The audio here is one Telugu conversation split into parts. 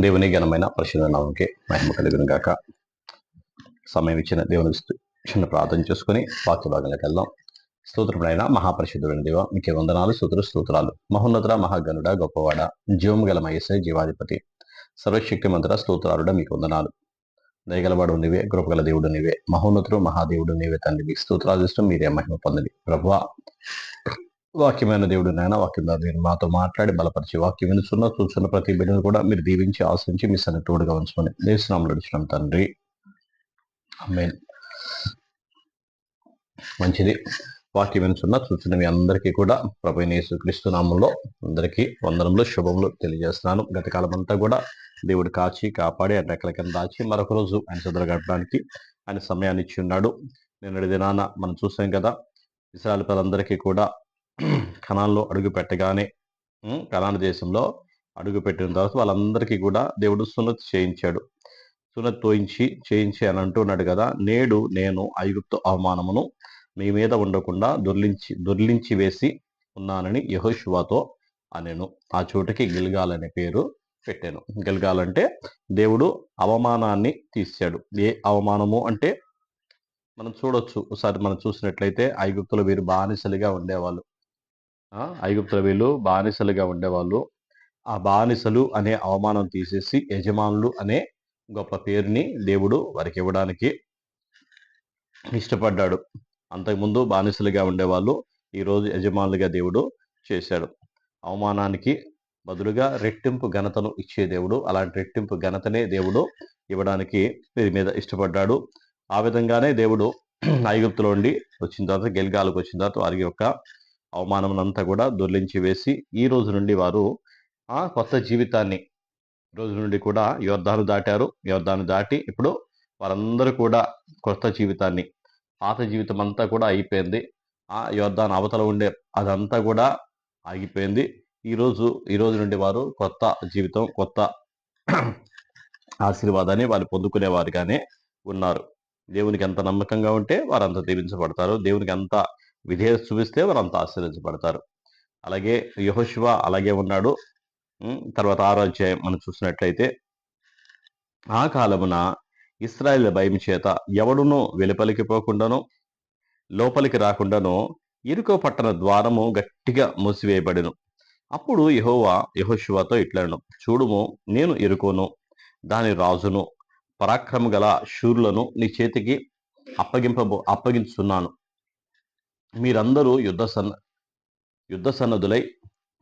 దేవుని ఘనమైన పరిశుద్ధ నామంకి మహిమ కలిగిన గాక. సమయం ఇచ్చిన దేవుని చిన్న ప్రార్థన చేసుకుని వాక్య భాగంలోకి వెళ్దాం. స్తోత్రములైన మహాపరిశుద్ధుడైన దేవ మీకే వందనాలు స్తోత్ర స్తోత్రాలు. మహోన్నతుడ మహాగనుడ గొప్పవాడ జీవం గల మహేశ్వరి జీవాధిపతి సర్వశక్తి మంత్ర స్తోత్రాలుడ మీకు వందనాలు. దయగలవాడు నీవే కృపగల దేవుడు నీవే మహోన్నతుడు మహాదేవుడు నీవే తండ్రి. మీకు స్తోత్రాలు ఇష్టం మీరే మహిమ పొందండి. ప్రభువా వాక్యమైన దేవుడు నాయన వాక్యం నేను మీరు మాతో మాట్లాడి బలపరిచి వాక్యం వినుచున్న చూస్తున్న ప్రతి బిడ్డను కూడా మీరు దీవించి ఆశించి మీ సన్ని తోడుగా ఉంచుకొని దేశనామలు నడిచినాం తండ్రి. ఆమేన్ మంచిది. వాక్యం వినుచున్న చూస్తున్న మీ అందరికీ కూడా ప్రభు క్రీస్తునామంలో నామంలో అందరికీ వందనంలో శుభములు తెలియజేస్తున్నాను. గత అంతా కూడా దేవుడు కాచి కాపాడి ఆయన రెక్కల కింద దాచి మరొక రోజు ఆయన సదులు గడపడానికి ఆయన సమయాన్ని ఇచ్చి ఉన్నాడు. నిన్నటి దినాన మనం చూసాం కదా ఇస్రాయల్ ప్రజలందరికీ కూడా కణాల్లో అడుగు పెట్టగానే కణాన దేశంలో అడుగు పెట్టిన తర్వాత వాళ్ళందరికీ కూడా దేవుడు సున్నతి చేయించాడు. సున్నతి తోయించి చేయించి అని అంటున్నాడు కదా నేడు నేను ఐగుప్తు అవమానమును మీ మీద ఉండకుండా దొర్లించి దొర్లించి వేసి ఉన్నానని యహోశివాతో అనేను. ఆ చోటుకి గిల్గాల్ అనే పేరు పెట్టాను. గిల్గాల్ అంటే దేవుడు అవమానాన్ని తీశాడు. ఏ అవమానము అంటే మనం చూడొచ్చు. ఒకసారి మనం చూసినట్లయితే ఐగుప్తులో వీరు బానిసలుగా ఉండేవాళ్ళు. ఐగుప్తుల వీళ్ళు బానిసలుగా ఉండేవాళ్ళు. ఆ బానిసలు అనే అవమానం తీసేసి యజమానులు అనే గొప్ప పేరుని దేవుడు వారికి ఇవ్వడానికి ఇష్టపడ్డాడు. అంతకుముందు బానిసలుగా ఉండేవాళ్ళు ఈరోజు యజమానులుగా దేవుడు చేశాడు. అవమానానికి బదులుగా రెట్టింపు ఘనతను ఇచ్చే దేవుడు అలాంటి రెట్టింపు ఘనతనే దేవుడు ఇవ్వడానికి వీరి మీద ఇష్టపడ్డాడు. ఆ విధంగానే దేవుడు ఐగుప్తులో ఉండి వచ్చిన తర్వాత గెల్గాలకు వచ్చిన తర్వాత వారి యొక్క అవమానమునంతా కూడా దొర్లించి వేసి ఈ రోజు నుండి వారు ఆ కొత్త జీవితాన్ని ఈ రోజు నుండి కూడా యోర్ధాను దాటారు. యోర్ధాను దాటి ఇప్పుడు వారందరూ కూడా కొత్త జీవితాన్ని పాత జీవితం అంతా కూడా అయిపోయింది. ఆ యోర్ధాను అవతల ఉండే అదంతా కూడా ఆగిపోయింది. ఈరోజు ఈరోజు ఈ రోజు నుండి వారు కొత్త జీవితం కొత్త ఆశీర్వాదాన్ని వారు పొందుకునేవారుగానే ఉన్నారు. దేవునికి ఎంత నమ్మకంగా ఉంటే వారు అంత దీవించబడతారు. దేవునికి ఎంత విధేయత చూపిస్తే వారంతా అంత ఆశీర్వదించబడతారు. అలాగే యహోశివ అలాగే ఉన్నాడు. తర్వాత ఆరో అధ్యాయం మనం చూసినట్లయితే ఆ కాలమున ఇస్రాయల్ భయం చేత ఎవడునూ వెలుపలికి పోకుండాను లోపలికి రాకుండాను ఇరుకో పట్టణ ద్వారము గట్టిగా మూసివేయబడిను. అప్పుడు యహోవా యహోశివతో ఇట్లను చూడుము నేను ఇరుకోను దాని రాజును పరాక్రమ గల శూరులను నీ చేతికి అప్పగింపబో అప్పగించున్నాను. మీరందరూ యుద్ధ సన్న యుద్ధ సన్నదులై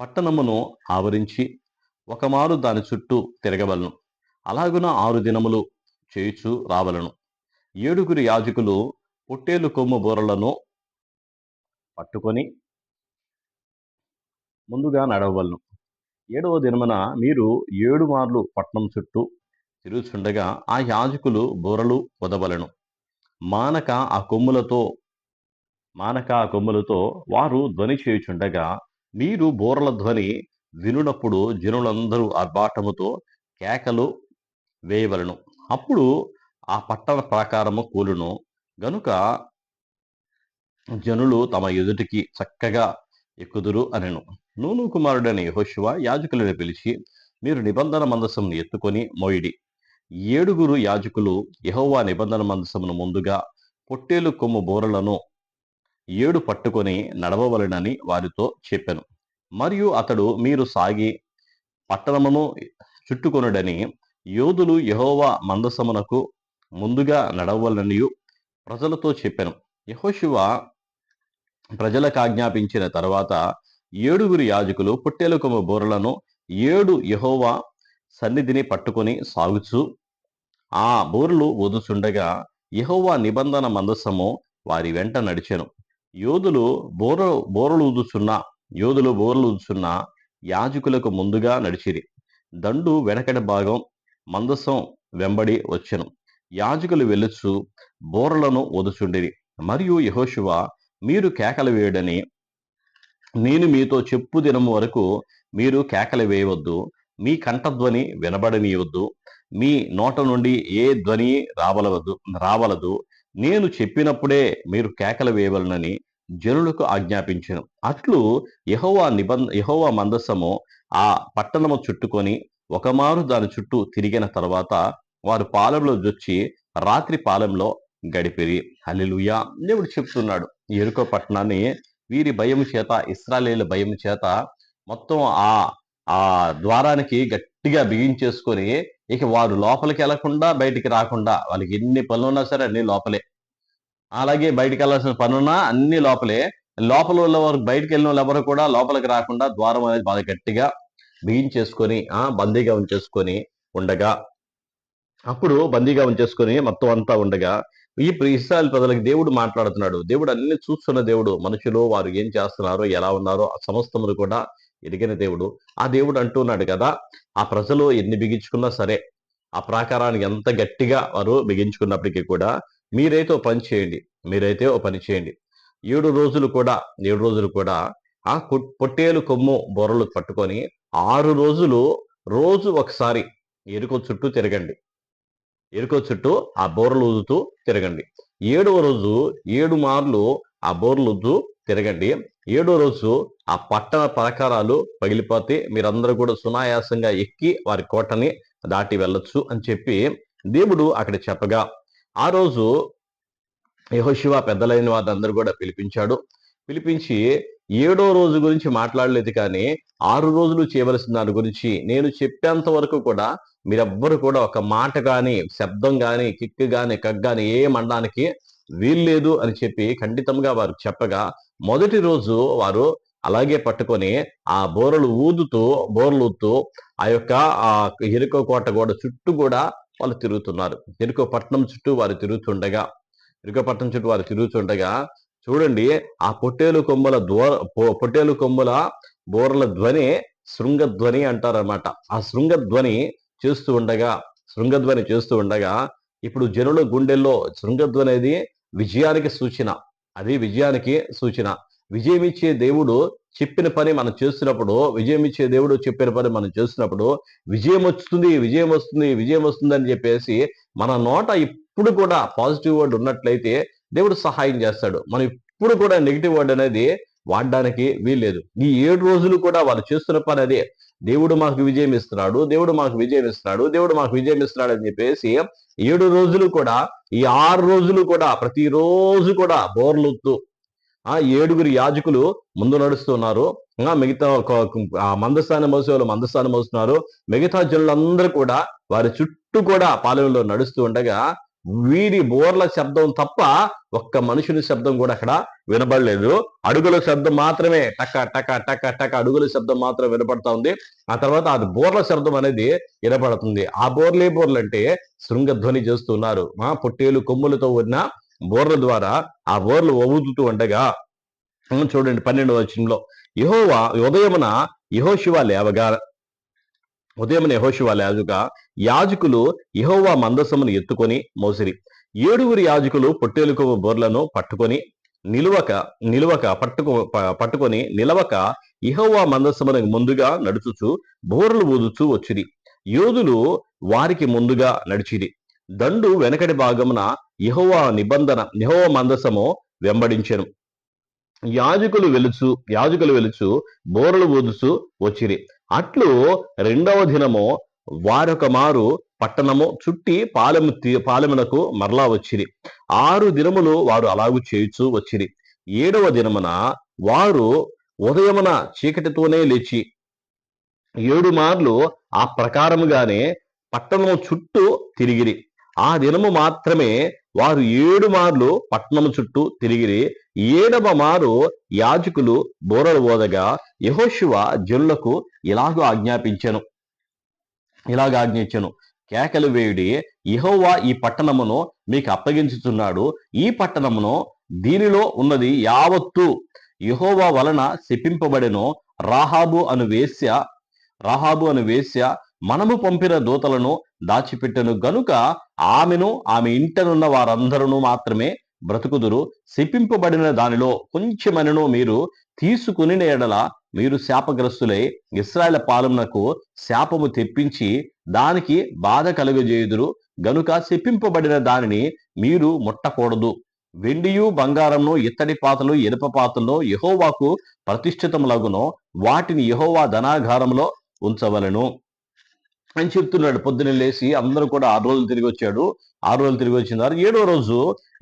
పట్టణమును ఆవరించి ఒకమారు దాని చుట్టూ తిరగవలను. అలాగున ఆరు దినములు చేయుచు రావలను. ఏడుగురు యాజకులు పొట్టేలు కొమ్ము బోరలను పట్టుకొని ముందుగా నడవలను ఏడవ దినమున మీరు ఏడు మార్లు పట్నం చుట్టూ తిరుగుచుండగా ఆ యాజకులు బోరలు వదవలను మానక ఆ కొమ్ములతో మానక కొమ్ములతో వారు ధ్వని చేయుచుండగా మీరు బోరల ధ్వని వినునప్పుడు జనులందరూ ఆర్భాటముతో కేకలు వేయవలను. అప్పుడు ఆ పట్టణ ప్రాకారము కూలును. గనుక జనులు తమ ఎదుటికి చక్కగా ఎక్కుదురు అనెను. నూను కుమారుడని హోషువ యాజకులను పిలిచి మీరు నిబంధన మందసమును ఎత్తుకొని మోయిడి. ఏడుగురు యాజకులు యహోవా నిబంధన మందసమును ముందుగా పొట్టేలు కొమ్ము బోరలను ఏడు పట్టుకొని నడవవలెనని వారితో చెప్పెను. మరియు అతడు మీరు సాగి పట్టణమును చుట్టుకొనుడని యోధులు యహోవా మందసమునకు ముందుగా నడవలని ప్రజలతో చెప్పాను. యహోశివ ప్రజలకు ఆజ్ఞాపించిన తర్వాత ఏడుగురు యాజకులు పుట్టెలకొమ్మ బోరలను ఏడు యహోవా సన్నిధిని పట్టుకొని సాగుచు ఆ బోర్లు వదుచుండగా యహోవా నిబంధన మందసము వారి వెంట నడిచెను. యోధులు బోర బోరలు ఊదుచున్నా యోధులు బోరలు ఊదుచున్నా యాజకులకు ముందుగా నడిచిరి. దండు వెనకటి భాగం మందసం వెంబడి వచ్చెను. యాజకులు వెలుచు బోరలను వదుచుండిరి. మరియు యహోశివ మీరు కేకలు వేయడని నేను మీతో చెప్పు దినం వరకు మీరు కేకలు వేయవద్దు. మీ కంఠధ్వని వినబడనీయవద్దు. మీ నోట నుండి ఏ ధ్వని రావలవద్దు రావలదు. నేను చెప్పినప్పుడే మీరు కేకలు వేయవలనని జనులకు ఆజ్ఞాపించను. అట్లు యహోవా నిబంధ యహోవా మందసము ఆ పట్టణము చుట్టుకొని ఒకమారు దాని చుట్టూ తిరిగిన తర్వాత వారు పాలెంలో వచ్చి రాత్రి పాలెంలో గడిపిరి. హలిలుయా దేవుడు చెప్తున్నాడు. ఎరుకో పట్టణాన్ని వీరి భయం చేత ఇస్రాయేల్ భయం చేత మొత్తం ఆ ఆ ద్వారానికి గట్టిగా బిగించేసుకొని ఇక వారు లోపలికి వెళ్ళకుండా బయటికి రాకుండా వాళ్ళకి ఎన్ని పనులు ఉన్నా సరే అన్ని లోపలే. అలాగే బయటికి వెళ్ళాల్సిన పనున్నా అన్ని లోపలే. లోపల ఉన్న వారు బయటికి వెళ్ళిన వాళ్ళు ఎవరు కూడా లోపలికి రాకుండా ద్వారం అనేది బాగా గట్టిగా బిగించేసుకొని ఆ బందీగా ఉంచేసుకొని ఉండగా. అప్పుడు బందీగా ఉంచేసుకొని మొత్తం అంతా ఉండగా ఈ ఇస్రాయల్ ప్రజలకు దేవుడు మాట్లాడుతున్నాడు. దేవుడు అన్ని చూస్తున్న దేవుడు. మనుషులు వారు ఏం చేస్తున్నారో ఎలా ఉన్నారో ఆ సమస్తములు కూడా ఎదిగిన దేవుడు. ఆ దేవుడు అంటున్నాడు కదా ఆ ప్రజలు ఎన్ని బిగించుకున్నా సరే ఆ ప్రాకారాన్ని ఎంత గట్టిగా వారు బిగించుకున్నప్పటికీ కూడా మీరైతే ఓ పని చేయండి మీరైతే ఓ పని చేయండి. ఏడు రోజులు కూడా ఏడు రోజులు కూడా ఆ పొట్టేలు కొమ్ము బొర్రలు పట్టుకొని ఆరు రోజులు రోజు ఒకసారి ఎరుకో చుట్టూ తిరగండి. ఎరుకో చుట్టూ ఆ బోర్లు ఊదుతూ తిరగండి. ఏడవ రోజు ఏడు మార్లు ఆ బోర్లు ఊదుతూ తిరగండి. ఏడో రోజు ఆ పట్టణ పలకారాలు పగిలిపోతే మీరందరూ కూడా సునాయాసంగా ఎక్కి వారి కోటని దాటి వెళ్ళొచ్చు అని చెప్పి దేవుడు అక్కడ చెప్పగా ఆ రోజు యహోశివ పెద్దలైన వారందరూ కూడా పిలిపించాడు. పిలిపించి ఏడో రోజు గురించి మాట్లాడలేదు కానీ ఆరు రోజులు చేయవలసిన దాని గురించి నేను చెప్పేంత వరకు కూడా మీరెవ్వరు కూడా ఒక మాట కానీ శబ్దం కానీ కిక్ కానీ కగ్ కానీ ఏ మండడానికి వీల్లేదు అని చెప్పి ఖండితంగా వారు చెప్పగా మొదటి రోజు వారు అలాగే పట్టుకొని ఆ బోరలు ఊదుతూ బోర్లు ఊదుతూ ఆ యొక్క ఆ ఎరుకో కోట గోడ చుట్టూ కూడా వాళ్ళు తిరుగుతున్నారు. ఎరుకో పట్టణం చుట్టూ వారు తిరుగుతుండగా ఎరుకో పట్టణం చుట్టూ వారు తిరుగుతుండగా చూడండి ఆ పొట్టేలు కొమ్మల ద్వార పొట్టేలు కొమ్మల బోర్ల ధ్వని శృంగధ్వని అంటారన్నమాట. ఆ శృంగధ్వని చేస్తూ ఉండగా శృంగధ్వని చేస్తూ ఉండగా ఇప్పుడు జనుల గుండెల్లో శృంగధ్వని అనేది విజయానికి సూచన. అది విజయానికి సూచన. విజయం ఇచ్చే దేవుడు చెప్పిన పని మనం చేస్తున్నప్పుడు విజయం ఇచ్చే దేవుడు చెప్పిన పని మనం చేస్తున్నప్పుడు విజయం వస్తుంది విజయం వస్తుంది విజయం వస్తుంది అని చెప్పేసి మన నోట ఇప్పుడు కూడా పాజిటివ్ వర్డ్ ఉన్నట్లయితే దేవుడు సహాయం చేస్తాడు. మనం ఇప్పుడు కూడా నెగిటివ్ వర్డ్ అనేది వాడడానికి వీల్లేదు. ఈ ఏడు రోజులు కూడా వాళ్ళు చేస్తున్న పని అదే. దేవుడు మాకు విజయం ఇస్తున్నాడు దేవుడు మాకు విజయం ఇస్తున్నాడు దేవుడు మాకు విజయం ఇస్తున్నాడు అని చెప్పేసి ఏడు రోజులు కూడా ఈ ఆరు రోజులు కూడా ప్రతిరోజు కూడా బోర్లుతూ ఆ ఏడుగురు యాజకులు ముందు నడుస్తున్నారు. మిగతా ఆ మందస్థానం మోసే వాళ్ళు మందస్థానం మోస్తున్నారు. మిగతా జనులందరూ కూడా వారి చుట్టూ కూడా పాలెంలో నడుస్తూ ఉండగా వీరి బోర్ల శబ్దం తప్ప ఒక్క మనుషుని శబ్దం కూడా అక్కడ వినబడలేదు. అడుగుల శబ్దం మాత్రమే టక టక టక టక అడుగుల శబ్దం మాత్రం వినపడతా ఉంది. ఆ తర్వాత అది బోర్ల శబ్దం అనేది వినపడుతుంది. ఆ బోర్లే బోర్లు అంటే శృంగధ్వని చేస్తున్నారు మా పొట్టేలు కొమ్ములతో ఉన్న బోర్ల ద్వారా ఆ బోర్లు ఊదుతూ ఉండగా చూడండి పన్నెండవ వచనంలో యహోవా ఉదయమున యహోశివ లేవగా ఉదయమున యహోశివ లేవగా యాజకులు యహోవా మందసమును ఎత్తుకొని మోసిరి. ఏడుగురు యాజకులు పొట్టేలుకు బోర్లను పట్టుకొని నిలువక నిలువక పట్టుకు ప- పట్టుకొని నిలవక ఇహోవా మందస్సమునకు ముందుగా నడుచుచు బోర్లు ఊదుచూ వచ్చిరి. యోధులు వారికి ముందుగా నడిచిరి. దండు వెనకటి భాగమున ఇహోవా నిబంధన యెహోవా మందసము వెంబడించెను. యాజకులు వెలుచు యాజకులు వెలుచు బోరలు ఊదుచు వచ్చిరి. అట్లు రెండవ దినము వారొక మారు పట్టణము చుట్టి పాలెము పాలెమునకు మరలా వచ్చిరి. ఆరు దినములు వారు అలాగూ చేయుచు వచ్చిరి. ఏడవ దినమున వారు ఉదయమున చీకటితోనే లేచి ఏడు మార్లు ఆ ప్రకారముగానే పట్టణము చుట్టూ తిరిగిరి. ఆ దినము మాత్రమే వారు ఏడు మార్లు పట్టణము చుట్టూ తిరిగిరి. ఏడవ మారు యాజకులు బోరలు ఓదగా యహోశివ జనులకు ఇలాగూ ఆజ్ఞాపించెను. ఇలాగ ఆజ్ఞించను. కేకలు వేయుడి యహోవా ఈ పట్టణమును మీకు అప్పగించుతున్నాడు ఈ పట్టణమును దీనిలో ఉన్నది యావత్తు యహోవా వలన శిపింపబడెను. రాహాబు అను వేశ్య రాహాబు అను వేశ్య మనము పంపిన దూతలను దాచిపెట్టెను గనుక ఆమెను ఆమె ఇంటనున్న వారందరూ మాత్రమే బ్రతుకుదురు. శిపింపబడిన దానిలో కొంచెమనను మీరు తీసుకుని ఎడల మీరు శాపగ్రస్తులై ఇస్రాయల పాలనకు శాపము తెప్పించి దానికి బాధ కలుగజేయుదురు. గనుక శిపింపబడిన దానిని మీరు ముట్టకూడదు. వెండియు బంగారంను ఇత్తడి పాతలు ఇనుప పాతల్లో యహోవాకు ప్రతిష్ఠితములగును. వాటిని యహోవా ధనాగారంలో ఉంచవలను. అని చెప్తున్నాడు. పొద్దున్నే లేచి అందరూ కూడా ఆరు రోజులు తిరిగి వచ్చాడు. ఆరు రోజులు తిరిగి వచ్చిన ఏడో రోజు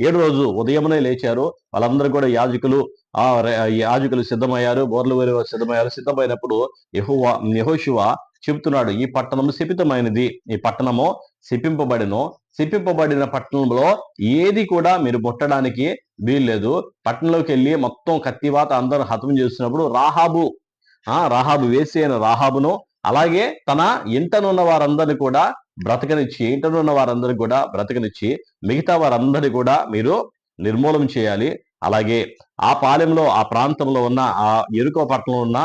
ఏడో రోజు ఉదయమునే లేచారు. వాళ్ళందరూ కూడా యాజకులు ఆ యాజకులు సిద్ధమయ్యారు. బోర్లు వేరే సిద్ధమయ్యారు. సిద్ధమైనప్పుడు యహోవా యహోశివ చెబుతున్నాడు ఈ పట్టణం శపితమైనది. ఈ పట్టణము శిపింపబడిను. శిపింపబడిన పట్టణంలో ఏది కూడా మీరు ముట్టడానికి వీల్లేదు. పట్టణంలోకి వెళ్ళి మొత్తం కత్తివాత అందరూ హతం చేస్తున్నప్పుడు రాహాబు ఆ రాహాబు వేసి అయిన రాహాబును అలాగే తన ఇంటనున్న వారందరిని కూడా బ్రతకనిచ్చి ఇంటనున్న వారందరినీ కూడా బ్రతకనిచ్చి మిగతా వారందరిని కూడా మీరు నిర్మూలన చేయాలి. అలాగే ఆ పాలెంలో ఆ ప్రాంతంలో ఉన్న ఆ ఎరుకో పట్టణంలో ఉన్న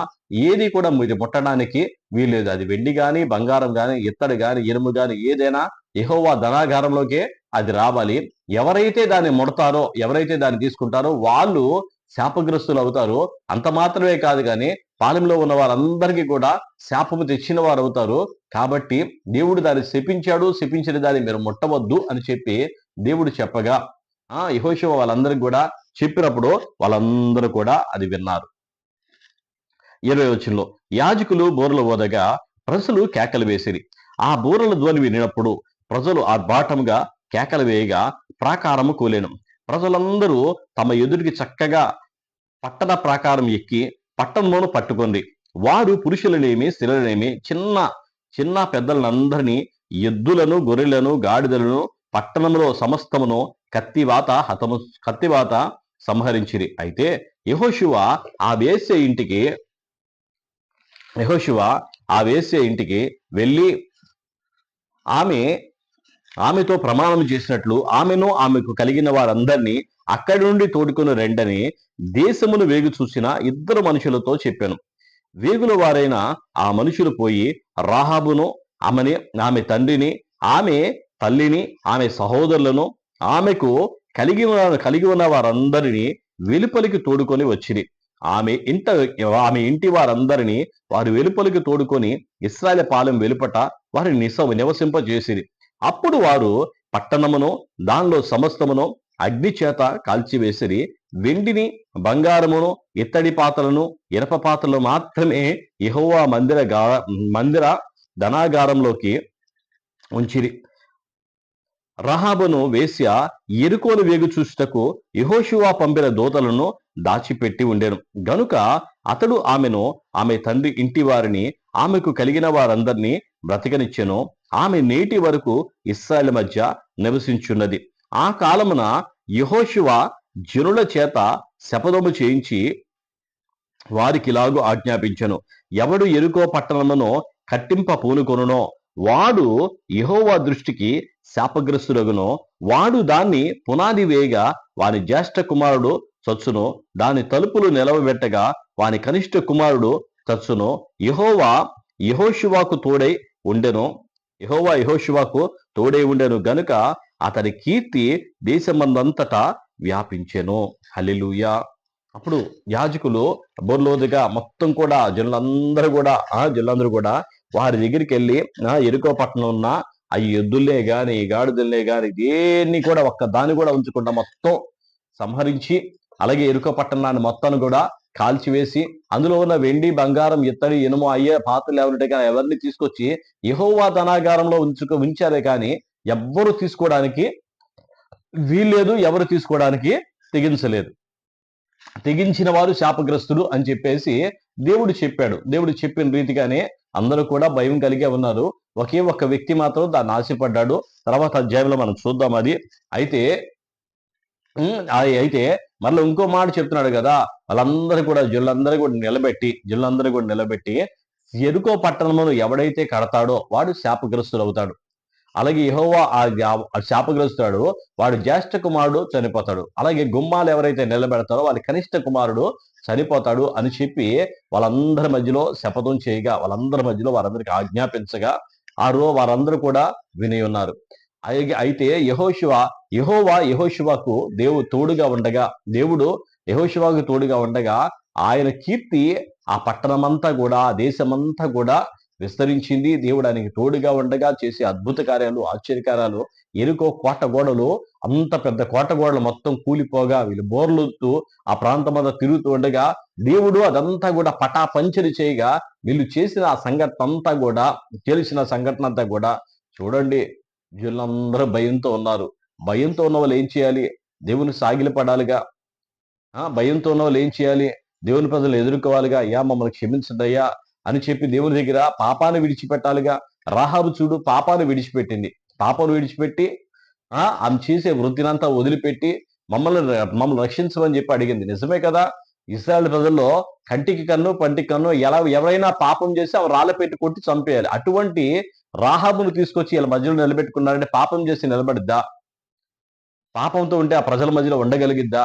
ఏది కూడా మీరు ముట్టడానికి వీల్లేదు. అది వెండి కానీ బంగారం కానీ ఇత్తడి కానీ ఇనుము కానీ ఏదైనా ఎహోవా ధనాగారంలోకే అది రావాలి. ఎవరైతే దాన్ని ముడతారో ఎవరైతే దాన్ని తీసుకుంటారో వాళ్ళు శాపగ్రస్తులు అవుతారు. అంత మాత్రమే కాదు కానీ పాలెంలో ఉన్న వారందరికీ కూడా శాపము తెచ్చిన వారు అవుతారు. కాబట్టి దేవుడు దాన్ని శపించాడు శపించిన దాన్ని మీరు ముట్టవద్దు అని చెప్పి దేవుడు చెప్పగా ఆ యహోశివ వాళ్ళందరికీ కూడా చెప్పినప్పుడు వాళ్ళందరూ కూడా అది విన్నారు. ఇరవై వచ్చినలో యాజకులు బోర్లు ఓదగా ప్రజలు కేకలు వేసిరి. ఆ బూరల ధ్వని వినినప్పుడు ప్రజలు ఆర్భాటంగా కేకలు వేయగా ప్రాకారము కూలేను. ప్రజలందరూ తమ ఎదుటికి చక్కగా పట్టణ ప్రాకారం ఎక్కి పట్టణంలోనూ పట్టుకుంది. వారు పురుషులనేమి స్త్రీలనేమి చిన్న చిన్న పెద్దలందరినీ ఎద్దులను గొర్రెలను గాడిదలను పట్టణంలో సమస్తమును కత్తివాత హతము కత్తివాత సంహరించిరి. అయితే యహోశివ ఆ వేసే ఇంటికి యహోశివ ఆ వేసే ఇంటికి వెళ్ళి ఆమె ఆమెతో ప్రమాణం చేసినట్లు ఆమెను ఆమెకు కలిగిన వారందరినీ అక్కడి నుండి తోడుకొని రెండని దేశమును వేగు చూసిన ఇద్దరు మనుషులతో చెప్పాను. వేగుల వారైన ఆ మనుషులు పోయి రాహాబును ఆమెని ఆమె తండ్రిని ఆమె తల్లిని ఆమె సహోదరులను ఆమెకు కలిగి ఉన్న కలిగి ఉన్న వారందరినీ వెలుపలికి తోడుకొని వచ్చింది ఆమె ఇంట ఆమె ఇంటి వారందరినీ వారు వెలుపలికి తోడుకొని ఇస్రాయల్ పాలెం వెలుపట వారి నిస నివసింపజేసిరి. అప్పుడు వారు పట్టణమును దానిలో సమస్తమును అగ్ని చేత కాల్చివేసిరి వెండిని బంగారమును ఇత్తడి పాత్రలను ఇనప పాత్రలు మాత్రమే ఇహోవా మందిర మందిర ధనాగారంలోకి ఉంచిరి. రహాబును వేశ్య ఎరుకోను వేగు చూసుటకు యహోషువా పంపిన దూతలను దాచిపెట్టి ఉండెను. గనుక అతడు ఆమెను ఆమె తండ్రి ఇంటి వారిని ఆమెకు కలిగిన వారందరినీ బ్రతికనిచ్చెను. ఆమె నేటి వరకు ఇస్రాయల్ మధ్య నివసించున్నది. ఆ కాలమున యహోశివ జనుల చేత శపథము చేయించి వారికి ఇలాగూ ఆజ్ఞాపించను. ఎవడు ఎరుకో పట్టణమును కట్టింప పూనుకొనునో వాడు యహోవా దృష్టికి శాపగ్రస్తుడగునో వాడు దాన్ని పునాది వేయగా వాని జ్యేష్ఠ కుమారుడు చచ్చును దాని తలుపులు నిలవబెట్టగా వాని కనిష్ట కుమారుడు చచ్చును యహోవా యహోశివాకు తోడై ఉండెను. యహోవా యహోశివాకు తోడై ఉండెను గనుక అతని కీర్తి దేశమందంతటా వ్యాపించెను. హల్లెలూయా. అప్పుడు యాజకులు బోర్లోదుగా మొత్తం కూడా జనులందరూ కూడా ఆ జనులందరూ కూడా వారి దగ్గరికి వెళ్ళి ఆ ఎరుకో పట్టణం ఉన్న ఆ ఎద్దులే గాని గాడిదల్నే గాని దేన్ని కూడా ఒక్క దాన్ని కూడా ఉంచకుండా మొత్తం సంహరించి అలాగే ఎరుక పట్టణాన్ని మొత్తాన్ని కూడా కాల్చివేసి అందులో ఉన్న వెండి బంగారం ఇత్తడి ఇనుము అయ్యే పాత్రలు ఎవరింటే కానీ ఎవరిని తీసుకొచ్చి యహోవా ధనాగారంలో ఉంచుకు ఉంచారే కానీ ఎవ్వరు తీసుకోవడానికి వీల్లేదు ఎవరు తీసుకోవడానికి తెగించలేదు. తెగించిన వారు శాపగ్రస్తుడు అని చెప్పేసి దేవుడు చెప్పాడు. దేవుడు చెప్పిన రీతిగానే అందరూ కూడా భయం కలిగే ఉన్నారు. ఒకే ఒక్క వ్యక్తి మాత్రం దాన్ని ఆశపడ్డాడు. తర్వాత అధ్యాయంలో మనం చూద్దాం అది. అయితే అది అయితే మరలా ఇంకో మాట చెప్తున్నాడు కదా వాళ్ళందరూ కూడా జిల్లందరూ కూడా నిలబెట్టి జిల్లందరూ కూడా నిలబెట్టి ఎరుకో పట్టణమును ఎవడైతే కడతాడో వాడు శాపగ్రస్తుడు అవుతాడు. అలాగే యహోవా ఆ శాపగ్రస్తుడు వాడు జ్యేష్ఠ కుమారుడు చనిపోతాడు. అలాగే గుమ్మాలు ఎవరైతే నిలబెడతారో వాడి కనిష్ట కుమారుడు చనిపోతాడు అని చెప్పి వాళ్ళందరి మధ్యలో శపథం చేయగా వాళ్ళందరి మధ్యలో వారందరికి ఆజ్ఞాపించగా ఆ రో వారందరూ కూడా విని ఉన్నారు. అయితే యహోశివ యహోవా యహోశివకు దేవు తోడుగా ఉండగా దేవుడు యహోశివాకు తోడుగా ఉండగా ఆయన కీర్తి ఆ పట్టణమంతా కూడా ఆ దేశమంతా కూడా విస్తరించింది. దేవుడు ఆయనకి తోడుగా ఉండగా చేసే అద్భుత కార్యాలు ఆశ్చర్యకార్యాలు ఎరుకో కోట గోడలు అంత పెద్ద కోట గోడలు మొత్తం కూలిపోగా వీళ్ళు బోర్లుతూ ఆ ప్రాంతం అంతా తిరుగుతూ ఉండగా దేవుడు అదంతా కూడా పటాపంచలు చేయగా వీళ్ళు చేసిన ఆ సంఘటన అంతా కూడా తెలిసిన సంఘటన అంతా కూడా చూడండి. వీళ్ళందరూ భయంతో ఉన్నారు. భయంతో ఉన్న వాళ్ళు ఏం చేయాలి? దేవుని సాగిలపడాలిగా. ఆ భయంతో ఉన్న వాళ్ళు ఏం చేయాలి? దేవుని ప్రజలు ఎదుర్కోవాలిగా. అయ్యా మమ్మల్ని క్షమించదయ్యా అని చెప్పి దేవుని దగ్గర పాపాన్ని విడిచిపెట్టాలిగా. రాహాబు చూడు పాపాన్ని విడిచిపెట్టింది. పాపను విడిచిపెట్టి ఆ ఆమె చేసే వృత్తినంతా వదిలిపెట్టి మమ్మల్ని మమ్మల్ని రక్షించమని చెప్పి అడిగింది. నిజమే కదా? ఇస్రాయల్ ప్రజల్లో కంటికి కన్ను పంటికి కన్ను ఎలా ఎవరైనా పాపం చేసి ఆమె రాళ్ళ పెట్టి కొట్టి చంపేయాలి. అటువంటి రాహాబును తీసుకొచ్చి వీళ్ళ మధ్యలో నిలబెట్టుకున్నారంటే పాపం చేసి నిలబడిద్దా? పాపంతో ఉంటే ఆ ప్రజల మధ్యలో ఉండగలిగిద్దా?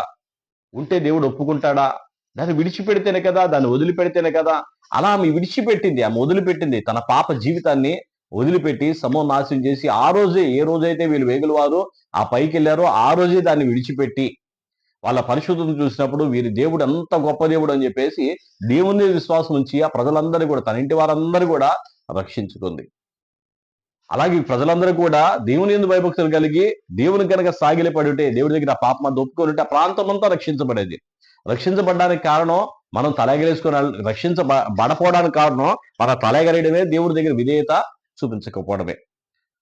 ఉంటే దేవుడు ఒప్పుకుంటాడా? దాన్ని విడిచిపెడితేనే కదా దాన్ని వదిలిపెడితేనే కదా. అలా ఆమె విడిచిపెట్టింది ఆమె వదిలిపెట్టింది. తన పాప జీవితాన్ని వదిలిపెట్టి సమూహ నాశనం చేసి ఆ రోజే ఏ రోజైతే వీళ్ళు వేగులు వారు ఆ పైకి వెళ్ళారో ఆ రోజే దాన్ని విడిచిపెట్టి వాళ్ళ పరిశుద్ధతను చూసినప్పుడు వీరి దేవుడు ఎంత గొప్ప దేవుడు అని చెప్పేసి దేవుని విశ్వాసం ఉంచి ఆ ప్రజలందరూ కూడా తన ఇంటి వారందరూ కూడా రక్షించుకుంది. అలాగే ప్రజలందరూ కూడా దేవుని ఎందు భయభక్తులు కలిగి దేవుని కనుక సాగిలి ఉంటే దేవుడి దగ్గర ఆ పాపం అంతా ఒప్పుకొని ఆ ప్రాంతం అంతా రక్షించబడేది. రక్షించబడడానికి కారణం మనం తలెగరేసుకొని రక్షించబడపోవడానికి కారణం మన తలెగరేయడమే దేవుడి దగ్గర విధేయత చూపించకపోవడమే.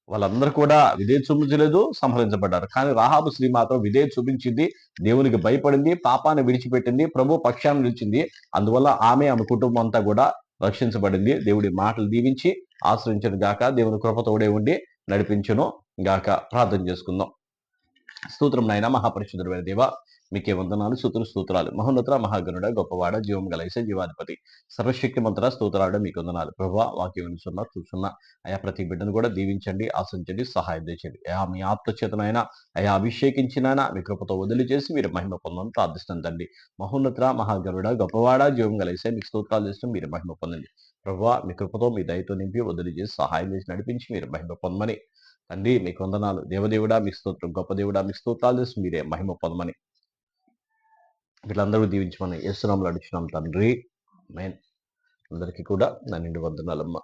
వాళ్ళందరూ కూడా విధేయత చూపించలేదు సంహరించబడ్డారు. కానీ రాహాబు స్త్రీ మాత్రం విధేయత చూపించింది దేవునికి భయపడింది పాపాన్ని విడిచిపెట్టింది ప్రభు పక్షాన్ని నిలిచింది. అందువల్ల ఆమె ఆమె కుటుంబం అంతా కూడా రక్షించబడింది. దేవుడి మాటలు దీవించి ఆశ్రయించను గాక దేవుని కృపతోడే ఉండి నడిపించును గాక. ప్రార్థన చేసుకుందాం. స్తోత్రం నాయన మహాపరిశుద్ధుడైన దేవ మీకే వందనాలు. సూత్ర స్తోత్రాలు. మహోన్నత మహాగణుడ గొప్పవాడ జీవం గలైసే జీవాధిపతి సర్వశక్తి మంత్ర స్తోత్రాడ మీకు వందనాలు. ప్రభా వాక్యం వినుసున్నా చూస్తున్నా అయా ప్రతి బిడ్డను కూడా దీవించండి ఆశించండి సహాయం చేయండి. అయా మీ ఆత్మచేతనైనా అయా అభిషేకించినైనా మీ కృపతో వదిలి చేసి మీరు మహిమ పొందని ప్రార్థిస్తాను తండ్రి. మహోన్నత మహాగణుడ గొప్పవాడ జీవం గలైసే మీకు స్తోత్రాలు చేస్తూ మీరు మహిమ పొందండి. ప్రభా మీ కృపతో మీ దయతో నింపి వదిలి చేసి సహాయం చేసి నడిపించి మీరు మహిమ పొందమని. తండ్రి మీకు వందనాలు. దేవదేవుడా మీ స్తోత్రం. గొప్ప దేవుడా మీ స్తోత్రాలు చేసి మీరే మహిమ పొందమని. వీళ్ళందరూ దీవించమని యేసునామలు అడుచున్నాం తండ్రి. మెయిన్ అందరికీ కూడా నా నిండు వందనాలమ్మ.